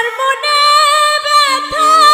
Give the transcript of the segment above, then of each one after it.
আমার মনে ব্যথা।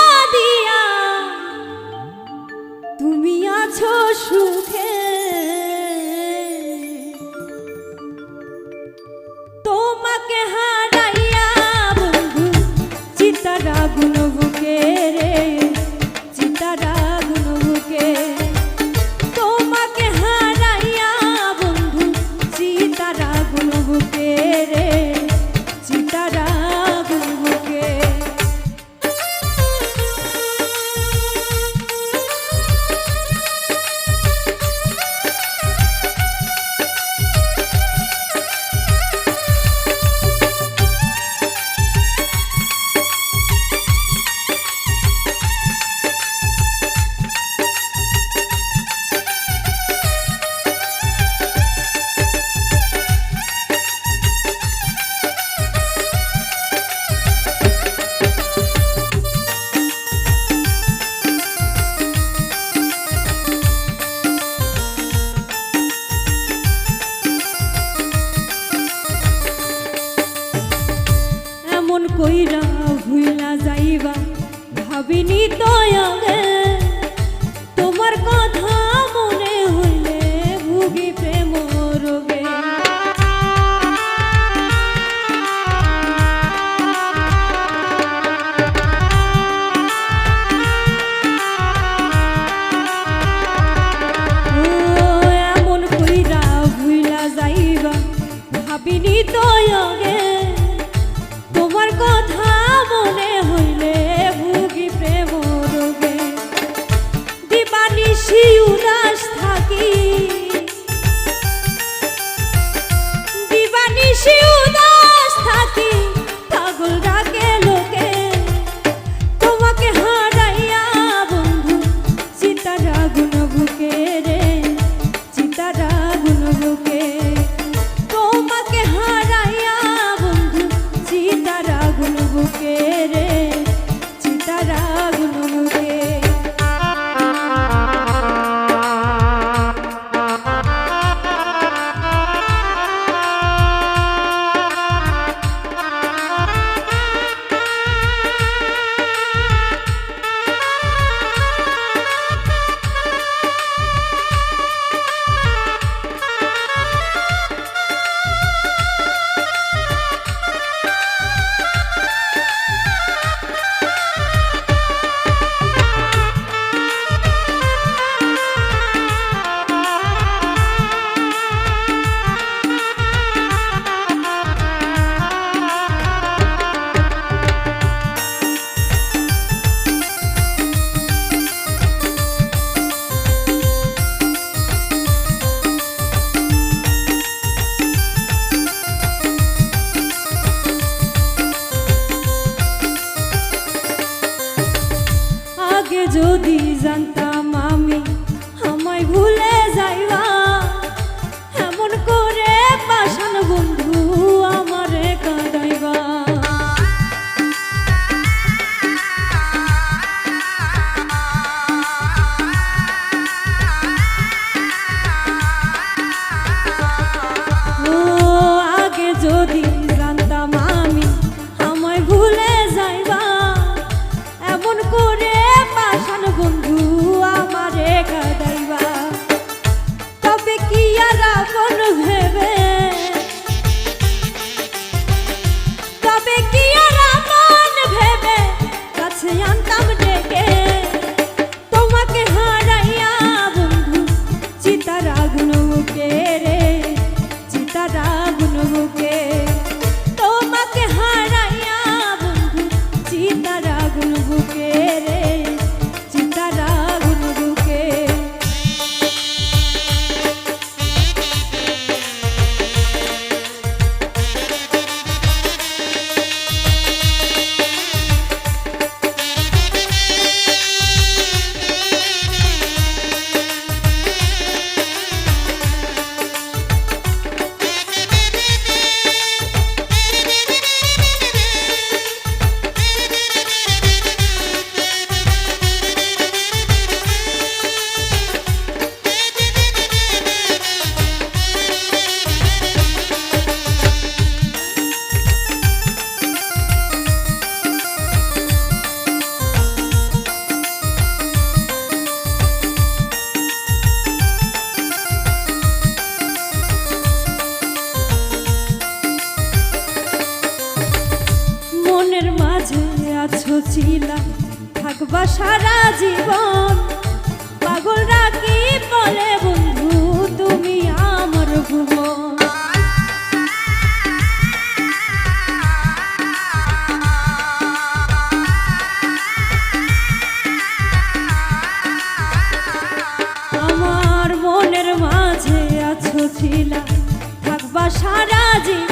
বিনীত আগে যদি জানতাম আমি আমায় ভুলে ছিলাম থাকবা সারা জীবন। পাগলরা কি বলে বন্ধু, তুমি আমার ভুবন। আমার মনের মাঝে আছো ছিলাম থাকবা সারা জীবন।